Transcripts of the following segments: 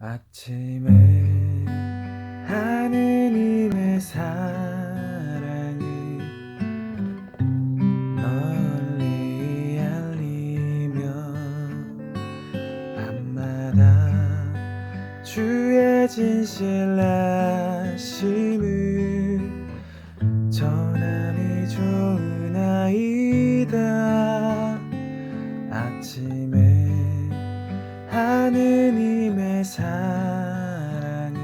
아침에 하느님의 사랑을 널리 알리며 밤마다 주의 진실하심을 전함이 좋은 아이다. 아침에 하느님의 사랑을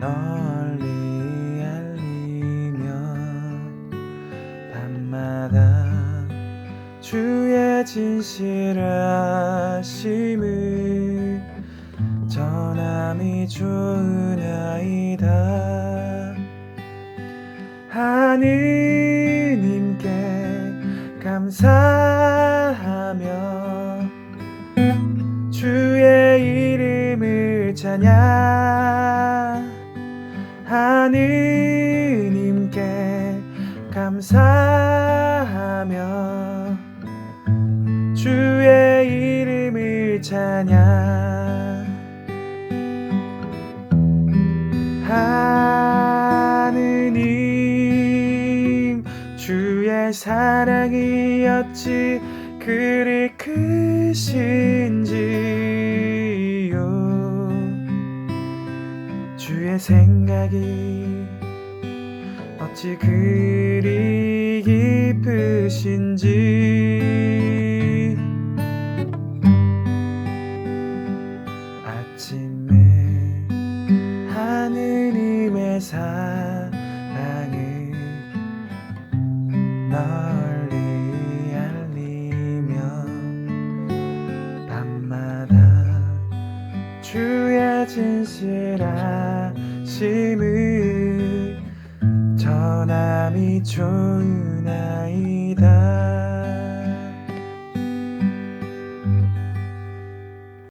널리 알리며 밤마다 주의 진실하심을 전함이 좋은 아이다. 하느님께 감사 찬양 하느님께 감사하며 주의 이름을 찬양. 하느님 주의 사랑이 어찌 그리 크신 주의 생각이 어찌 그리 깊으신지. 아침에 하느님의 사랑을 널 진실하심을 전함이 좋은 아이다